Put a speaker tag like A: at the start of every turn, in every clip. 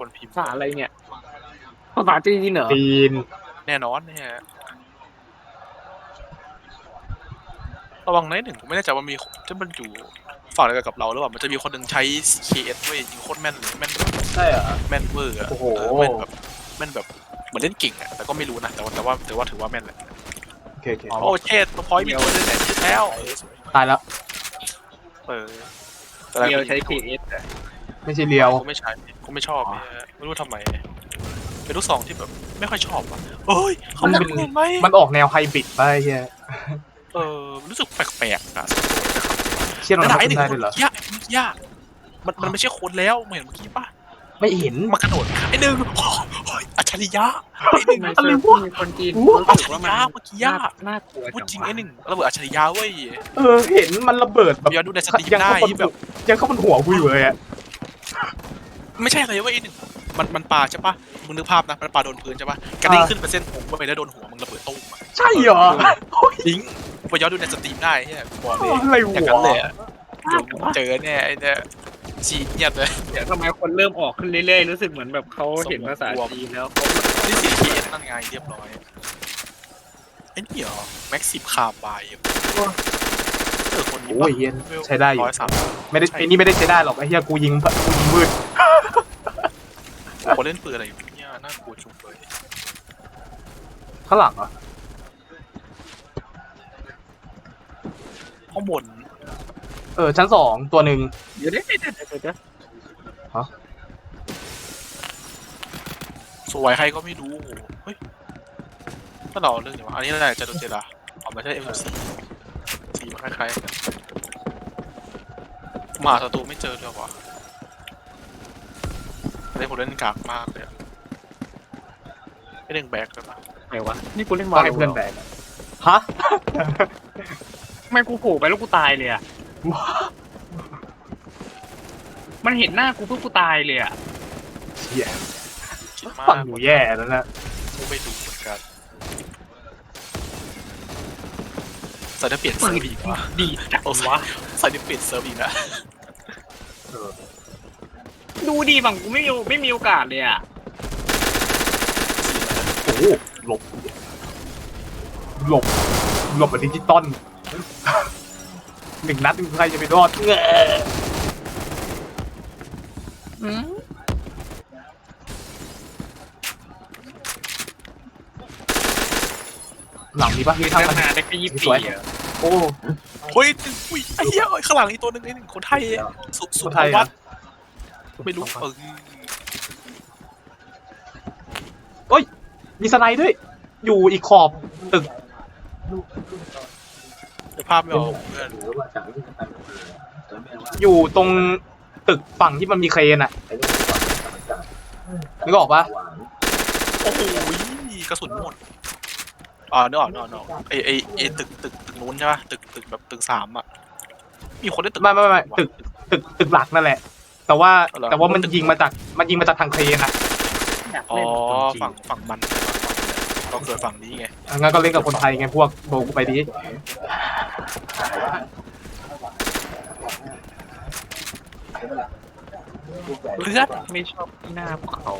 A: คนพิมพ์
B: ภาษาอะไรเนี่ย ภาษาจีนเหรอ
C: จีน
A: แน่นอนเนี่ยระวังนะหนึ่งผมไม่แน่ใจว่ามีจะมันอยู่ฝั่งเดียวกับเราหรือเปล่ามันจะมีคนหนึ่งใช้ KS เว้ยยิงโคตรแม่นเลยแม่นแบบ
C: ใช่เหรอ
A: แม่นเวอร์อะ
C: โอ้โห
A: เแม่นแบบแม่นแบบเหมือนเล่นเก่งอะแต่ก็ไม่รู้นะแต่ว่าแต่ว่าแต่ว่าถือว่าแม่นแหละ
C: โอเคโอเค
A: โอ้เชดตัวพอยต์มีตัวนึงแหละขึ้นแล้ว
C: ตายแล้ว
A: เออแต่
B: เดียวใช้
A: ผิ
B: PS อะ
C: ไม่ใช่เลียว
A: กูไม่ใช้กูไม่ชอบเนี่ยไม่รู้ทำไม เป็นลูกซองที่แบบ ไม่ค่อยชอบอะเอ้ยเขา
C: มัน
A: เป็
C: เป็นน
A: เห็นไหม
C: มันออกแนวไฮบริดไปเฮีย
A: เออรู้สึกแปลกๆอะ
C: เชี่ย
A: แต่
C: เรา
A: ไหน
C: ทำ
A: หนึ่ง
C: ได้
A: ค
C: ด้วย
A: น
C: เหรอ ยา
A: กยากมันมันไม่ใช่คนแล้วเหมือนเมื่อกี้ป่ะ
C: ไม่เห็น
A: มากระโดดไอ้หนึ่งโอ้ยอัจฉริยะไอ้หนึ่ง
B: ใน
C: อะไร
B: เซิร์ฟ
C: วะ
B: มีคนจีน
C: อู้
B: รู้สึกว่ามัน
A: อัจฉริยะเมื่อกี้ยาก
B: น่ากลัว
A: พูดจริง
B: วะ
A: ไอ้หนึ่งระเบิดอัจฉริยะเว้ย
C: เออ เห็นมันระเบิดแบบ
A: ย้อนดูในสตรีม
C: ยัง
A: ได้
C: เข้าบน
A: แบบ
C: ยังเข้าบนหัวกูอยู่เลยอะ
A: ไม่ใช่อะไรเว้ยไอ้หนึ่งมันมันปาใช่ปะมึงนึกภาพนะมันปาโดนพื้นใช่ปะกระเด้งขึ้นเป็นเส้นผมไปแล้วโดนหัวมึงระเบิดตุ้มอะ
C: ใช่เหรอ
A: จริงไปย้อนดูในสตรีมได้เนี่ยบอกเลย
C: อะไร
A: อย่าง
C: ว
A: นั้นเลยะอะเดี๋ยวมึงเจอเนี่ยไอ้เนี่ยชีเงียบเลย
B: เดี๋ยวทำไมคนเริ่มออกขึ้นเรื่อยๆ รู้สึกเหมือนแบบเขาเห็นภาษาจีนแล้วเขา
A: นี่สี่ทีเอสนั่นไงเรียบร้อยไอ้นี่เหรอแม็กซิมคาร์บายเออคนนี้
C: โอ้ยเฮียใช้ได้อยู่
A: ร้อยสาม
C: ไม่ได้ไอ้นี่ไม่ได้ใช้ได้หรอกไอ้เฮียกูยิงกูยิงมืด
A: คนเล่นปืนอะไรอยู่เนี่ยน่ากลัวจุงเลย
C: ข้างหลังเหรอ
A: ข้างบน
C: เออชั้นสองตัวหนึ่ง
B: เดี๋ยวเดี๋ยวเดี๋ยวเดี๋ยวเดี๋ยว
A: สวยใครก็ไม่รู้เฮ้ยก็เราเรื่องเดียวอันนี้อะไรจะโดนเจล่าเอามาใช้เอ็มซี สีมันคล้ายๆกันมาศัตรูไม่เจอเลยวะเล่นผมเล่นกากมากเลยอะไม่เล่นแบกเลยปะ
B: ไหนวะ นี่กูเล่น
C: ก็
B: วาย
C: ให้เพื่อนแบกอะฮะ
B: ทำไมกูโผล่ไปแล้วกูตายเลยอะมันเห็นหน้ากูเพื่อกูตายเลยอะ
C: เชี่ย
A: คิดมา
C: ฝั่ง
A: ก
C: หนูแย่แล้วนะ
A: กูไม่ดูเหมื อนกันใส่ได้เปลี่ยนเซิร์ฟอีกวะ
B: ดีจังวะ
A: ใส่ได้เปลี่ยนเซิร์ฟอีกนะ
C: เออ
B: ดูดีฝั่งกูไม่มีไม่มีโอกาสเลยอะ
C: โอ้โหหลบ หลบ หลบแบบดิจิตอลหนึ่งนัดใครจะไปรอดเงอหลังนี้ปะ
B: มี
C: มีทาง
B: ทำ
C: มัน
B: งานได้แค่ยี่สิบ
C: สวย
B: ปีอะ
C: โอ้
A: เฮ้ยอุ้ยไอ้เหี้ยเอ้ยข้างหลังอีกตัวหนึงไอ้หนึ่งคนไทยสุสุ
C: คนไทย
A: วั
C: อะ
A: ดไม่รู้เออ
C: มีสไนด์ด้วย อยู่อีกขอบตึก
A: เดี๋ยวภาพไม่ออกเพื่อน
C: อยู่ตรงตึกฝั่งที่มันมีเครนอะนึกออกปะ
A: โอ้โหกระสุนหมด อ่าเนกอะเนกอะเนกอะไอไอไอตึกตึกตึกนู้นใช่ปะตึกตึกแบบตึกสามอะ มีคนได้ตึก
C: ไม่ไม่ไม่ตึกตึกตึกหลักนั่นแหละ แต่ว่า
A: เหรอ
C: แต่ว่ามันยิงมาจากมันยิงมาจากทางเครนอะ
B: อยาก
A: อ๋อ
B: เล่นคนจีน
A: ฝั่งฝั่งมันก็เกิดฝั่งนี้ไง
C: งั้นก็เล่นกับคนไทยไงพวกโบกูไปดี
A: เลือด
B: ไม่ชอบที่หน้าพวกเขา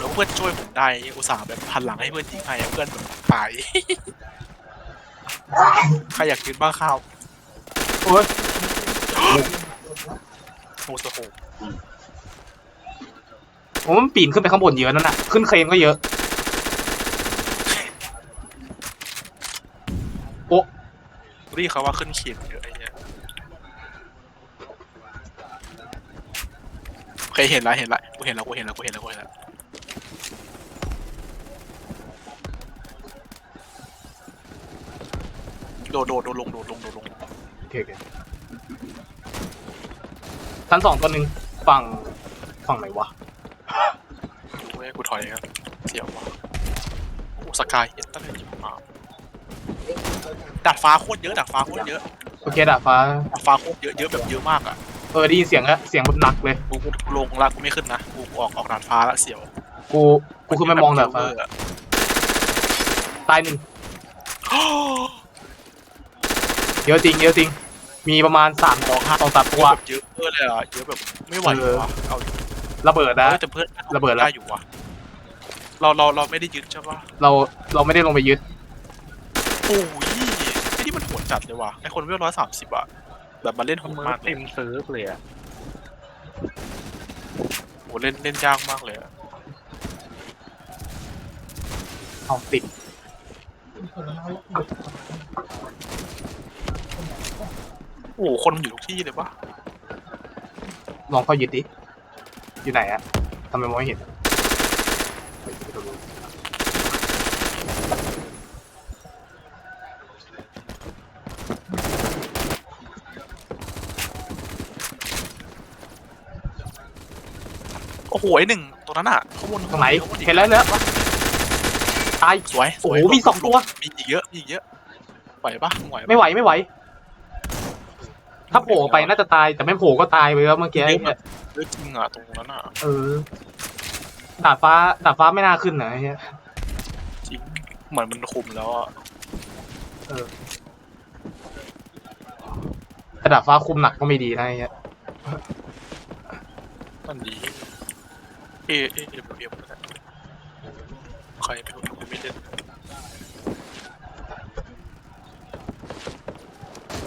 A: แล้วเพื่อนช่วยผมได้อุตส่าห์แบบหันหลังให้เพื่อนยิงให้เพื่อนแบบตายใครอยากกินบ้างข้าว
C: โอ้ย
A: โอ้โห
C: ผมว่ามันปีนขึ้นไปข้างบนเยอะนั่นน่ะ ขึ้นเครนก็เยอะ โอ้
A: รีเขาว่าขึ้นเขียนเยอะไอ้เนี่ยเคยเห็นละเห็นละกูเห็นแล้วกูเห็นแล้วกูเห็นแล้วกูเห็นแล้ว โดดโดดโดดลงโดดลงโดดลง
C: โอเคโอเคชั้นสองตัวหนึ่งฝั่งฝั่งไหนวะ
A: ดูให้กูถอยครับเสียวว่ะโอ้สกายเห็นตั้งแต่ยิงมาดัดฟ้าโคตรเยอะดัดฟ้าโคตรเยอะ
C: โอเคดาดฟ้า
A: ดัดฟ้าโคตรเยอะเยอะแบบเยอะมากอะ
C: เออได้ยินเสียงแล้วเสียงแบบหนักเลย
A: กูกูกูลงละกูไม่ขึ้นนะกูออกออกดัดฟ้าละเสียว
C: กูกูขึ้นไปมองดาดฟ้า
A: เวอร์อะ
C: ตายหนึ่ง เยอะจริงเยอะจริง มีประมาณสามสองห้าสองสามตัว
A: แบบเยอะเพื่อเลยอะเยอะแบบไม่ไหว
C: เออ
A: ว่ะเอา
C: ระเบิดนะ
A: เออแต่เพื่อน
C: ระเบิดแล้ว
A: ได้อยู่ว่ะเราเราเราไม่ได้ยึดใช่ปะ
C: เราเราไม่ได้ลงไปยึด
A: โอ้ยไอ้นี่มันโหดจัดเลยว่ะไอคนเวลร้อยสามสิบอะแบบมาเล่นโหด
B: มือ
A: มากเล
B: เต็
A: ย
B: มเซิร์ฟเลยอะ
A: โหเล่นเล่นยากมากเลยอะ
C: เอาติด
A: โอ้โหคนมันอยู่ทุกที่เลยปะ
C: ลองเข้ายึดดิ อยู่ไหนอะทำไมมองไม่เห็น
A: โอ้โหไอหนึ่งตัวนั้นอะข้างบน
C: ตรงไหน
A: ข้างบอีก
C: เห็นแล้วแล้วตาย
A: สวยสวย
C: โอ้โหมีสองตัว
A: มีอีกเยอะมีอีกเยอะไหวปะไหวปะ
C: ไม่ไหวไม่ไหว ถ้าโผล่ไปน่าจะตายแต่ไม่โผล่ก็ตายไปแล้วเมื่อกี้
A: เยอะ
C: เนี่ย
A: เยอะจริงอะตรงนั้นอะ
C: เออดาดฟ้าดาดฟ้าไม่น่าขึ้นนะไอ้เฮีย
A: จริงเหมือนมันคุมแล้วอะ
C: แต่ดาดฟ้าคุมหนักก็ไม่ดีนะไอ้เฮีย
A: มันดีเอเอเอเอฟใครไม่รู้ไม่เล่น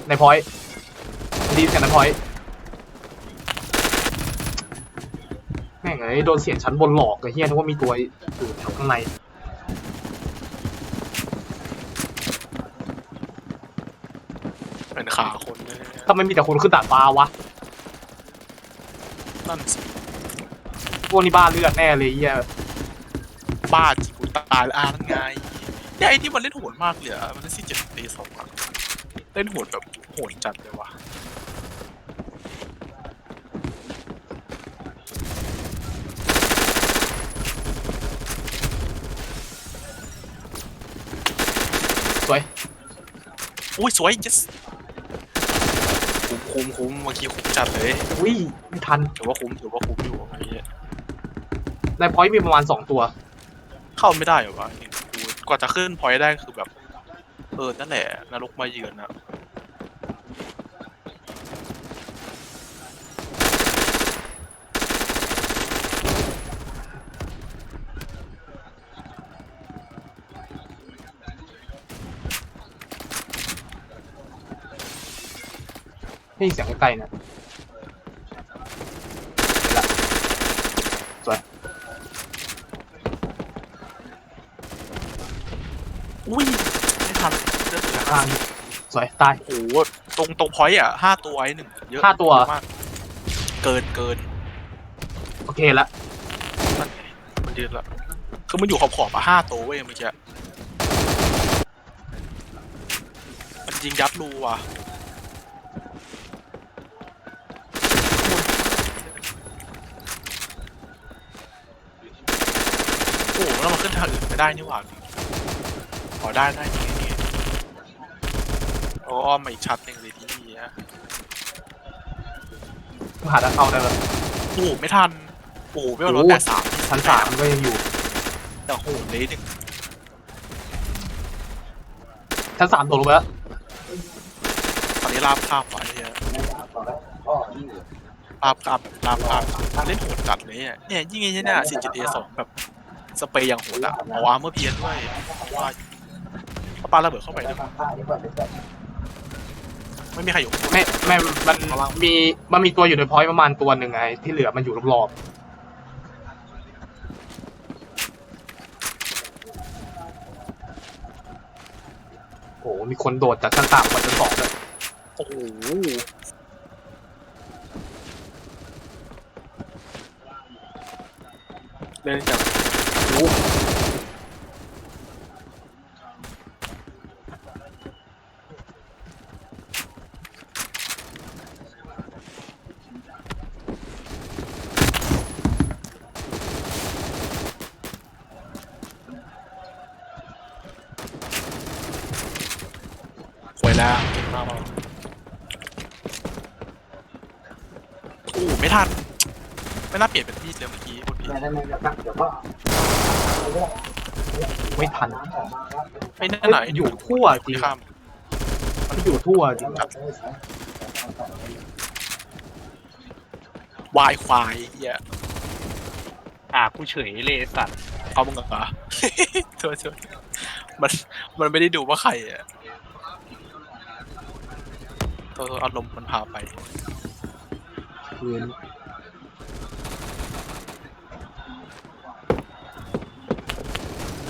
C: ในพอยต์ ดีเสียงในพอยต์แม่งเอ้ยโดนเสียงชั้นบนหลอกไอ้เฮียนึกว่ามีตัวอยู่แถวข้างใน
A: เป็นขาคนเลย
C: ถ้าไม่มีแต่คนขึ้นดาดฟ้าวะ
A: นั่นสิ
C: พวกนี้บ้าเลือดแน่เลยเฮีย
A: บ้าจริงกูตายแล้วอ่านั่นไงเนี่ยไอ้ที่มันเล่นโหดมากเลยอะมันเล่นสี่เจ็ดตีสองอะเล่นโหดแบบโหดจัดเลยว่ะ
C: ส วย
A: อุ้ยสวย yes คุ้มคุ้มคุ้มเมื่อกี้คุ้มจัดเลย
C: อุ้ยไม่ทัน
A: ถือว่าคุ้มถือว่าคุ้มอยู่ไอ้เหี้ย
C: ในพอยต์มีประมาณสองตัว
A: เข้าไม่ได้เหรอวะเห็นกูกว่าจะขึ้นพอยต์ได้คือแบบ เออนั่นแหละนรกมาเยือนอะ
C: ไม่มีเสียงใกล้ๆนะเห็นละสวย
A: อุ้ยไม่ทันเลือดเหลือ
C: ข้างสวยตาย
A: โอ้โหตรงตรงพอยต์อะห้าตัวไอ้หนึ่งเยอะ
C: ห้าตัว
A: เยอะมากเกินเกิน
C: โอเคละ
A: นั่นไงมันยืนละคือมันอยู่ขอบขอบๆอะห้าตัวเว้ยเมื่อกี้มันยิงยัดรูว่ะโอ้โหแล้วมันขึ้นทางอื่น ไม่ได้นี่หว่าขอได้ได้นี่นี่โอ้อ้อมมาอีกชัดหนึ่งเลยที่นี่อะ
C: หาทางเข้าได้เลย
A: โอ้โหไม่ทันโอ้โหไม่ว่าร้อย
C: โอ้
A: แปดสาม
C: ชั้นสามก็ยังอยู่
A: แต่โหดเลยหนึ่ง
C: ชั้นสามตกลงไปแล้ว
A: ตอนนี้ลาบข้ามไว้เนี่ยลาบข้ามลาบข้ามเล่นโหดจัดเลยเนี่ยเนี่ยยิ่งไอ้เนี่ยสี่จิตเอสองแบบ สเปรย์อย่างโหดอะเอาอาร์เมอร์เพียนด้วยว่าเอาปาระเบิดเข้าไปด้วยไม่มีใครอยู่ข้างบน
C: ไม่ไม่มันมีมันมีตัวอยู่ในพอยต์ประมาณตัวหนึ่งไง ที่เหลือมันอยู่รอบๆโอ้โหมีคนโดดจากชั้นสามมาชั้นสองเลย
A: โอ้โหเล่นจาก ทันไม่น่าเปลี่ยนเป็นมีดเลยเมื่อกี้พูดผิด
C: ไม่ทัน
A: ไม่น่าไหน
C: อยู่ทั่วจริง
A: ข้าม
C: มันอยู่ทั่วจริง
A: วายควายเย
B: อะอ่ากูเฉยเลยสัต
A: เขามึงเหรอ โทษโทษมันมันไม่ได้ดูว่าใครอะโทษโทอารมณ์มันพาไป
C: พื้น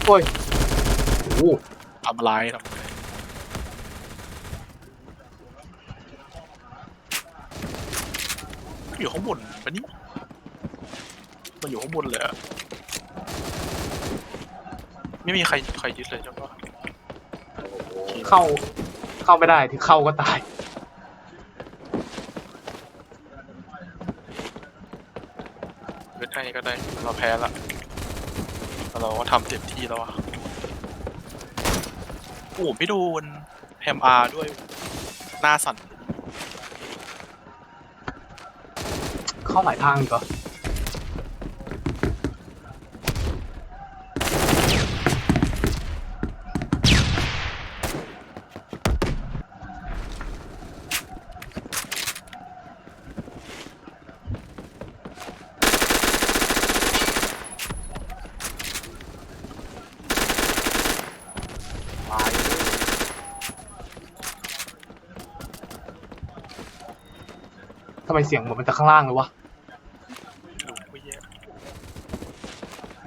C: โอ้ยโอ้โห
A: ทำอะไรทำอะไรอยู่ข้างบนปะนี่มันอยู่ข้างบนเลยอะไม่มีใครใครยึดเลยใช่ปะ
C: เข้าเข้าไม่ได้ที่เข้าก็ตาย
A: ยึดให้ ก็ได้ เราแพ้ละแต่เราก็ทำเต็มที่แล้วอะโอ้ไม่โดนแฮมอาร์ด้วย หน้าสั่น
C: เข้าหลายทางอีก็
A: ตำ
C: ไมเสียงเหมือนมันจะข้างล่างเลยวะ
A: ดูไม่แย่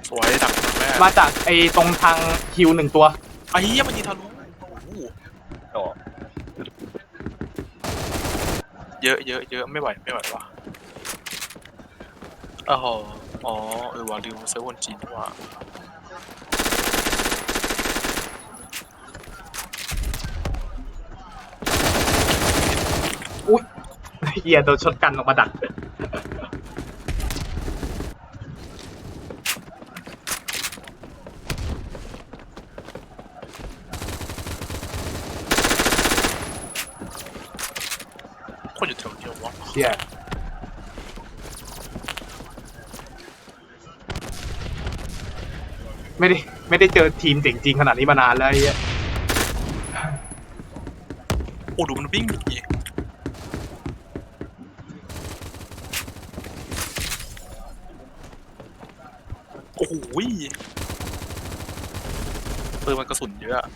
A: สวยดักแม่
C: มาจากไอ้ตรงทางฮิวหนึ่งตัว
A: ไอ้เหี้ยมันยิงทะลุโอ้โห
B: ต่อ
A: เยอะเยอะเยอะไม่ไหวไม่ไหวว่ะอ๋อ อ๋อ เออว่าลืมเซิร์ฟคนจีนนี่หว่า
C: เฮียโดนชนกันออกมาดัก
A: คนอยู่แถวเดียววะ
C: เฮียไม่ได้ไม่ได้เจอทีมเจ๋งจริงขนาดนี้มานานแล้วไอ้เฮีย
A: โอ้ดูมันวิ่งหนี โอ้โหปืนมันกระสุนเยอะอะ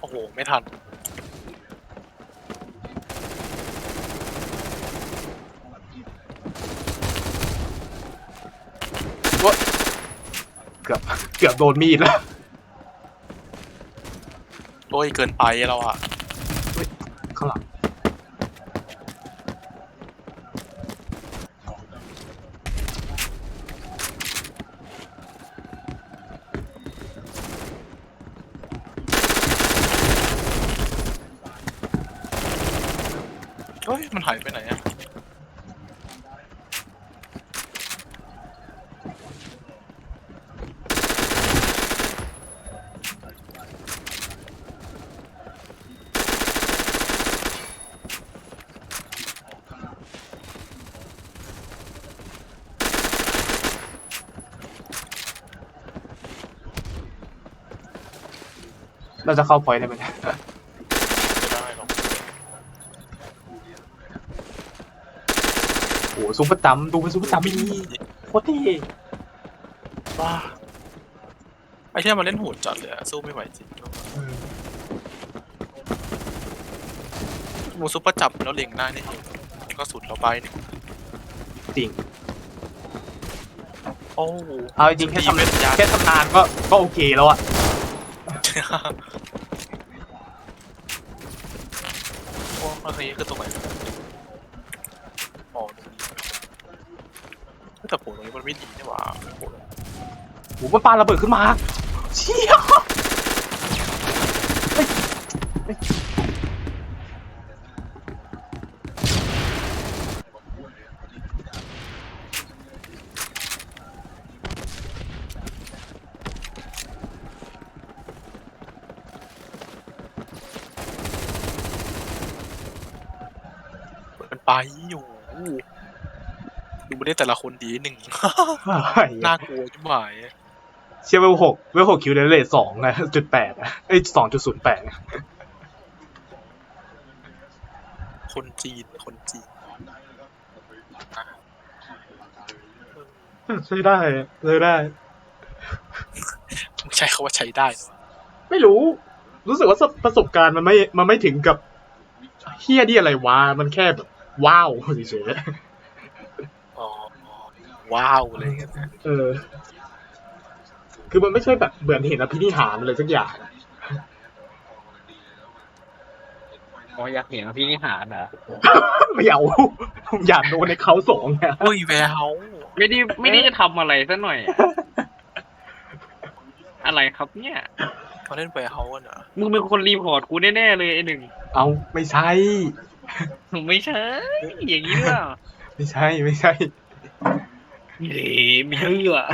A: โอ้โห ไม่ทัน
C: เกือบเกือบโดนมีดแล้ว
A: โอ้ยเกินไปแล้วอะ
C: ข้างหลัง
A: เฮ้ยมันหายไปไหนอะ
C: เราจะเข้าพอยต์ได้ไหมเนี่ย
A: ไม่ได้หรอก
C: โอ้โหซุปเปอร์จัมป์ดูเป็นซุปเปอร์จัมป์
A: มี
C: โคตรเท่
A: บ้าไอ้ที่มันเล่นโหดจัดเลยอะสู้ไม่ไหวจริง
C: อืม
A: มูซุปเปอร์จับแล้วเล็งหน้านี่ก็สุดเราไปนี่
C: จริง
A: โอ้
C: เอาจริงๆแค่
A: ดีเว้ยยา
C: ทำแค่ทำนานก็ก็โอเคแล้วอะ
A: โอ้อันนี้คือตรงไหนอ๋อตรงนี้แต่ปู่ตรงนี้มันไม่ดีนี่หว่า
C: ปู่โหมันปาระเบิดขึ้นมาเชี่ยเฮ้ยเฮ้ย
A: มัน ไปอยู่ดูมึงได้แต่ละคนดีหนึ่งน่ากลัวจังหวาย
C: เชียร์เวลหกเวลหกคิวเดเลทสองนะจุดแปดอะเอ้ยสองจุดศูนย์แปด
A: คนจีนคนจีน
C: ใช้ได้ใช้ได้
A: มึงใช้คาว่าใช้ได้เหรอ
C: ไม่รู้ รู้สึกว่าประสบการณ์มันไม่มันไม่ถึงกับเฮี้ยที่อะไรวะมันแค่แบบว้าวเฉย
A: อ๋อ ว้าวอะไรอย่างเงี้ยนะ
C: ๆเออ คือมันไม่ใช่แบบเหมือนเห็นอภินิหารอะไรสักอย่างอะ
B: อ๋ออยากเห็นพี่นิหารเหรอ
C: ไม่เอาอยากโดนในเขาสองเนี่ย
A: เฮ้ยแวร์เฮาส์
B: ไม่ได้ไม่ได้จะทำอะไรซะหน่อยอะอะไรครับเนี่ย
A: มาเล่นแวร์เฮาส์กันเหรอ
B: มึงเป็นคนรีพอร์ตกูแน่ๆเลยไอ้หนึ่ง
C: เอาไม่ใช่
B: ไม่ใช่ อย่างนี้หรือเปล่า
C: ไม่ใช่ไม่ใช่
B: เฮ้ยไม่ใช่อะ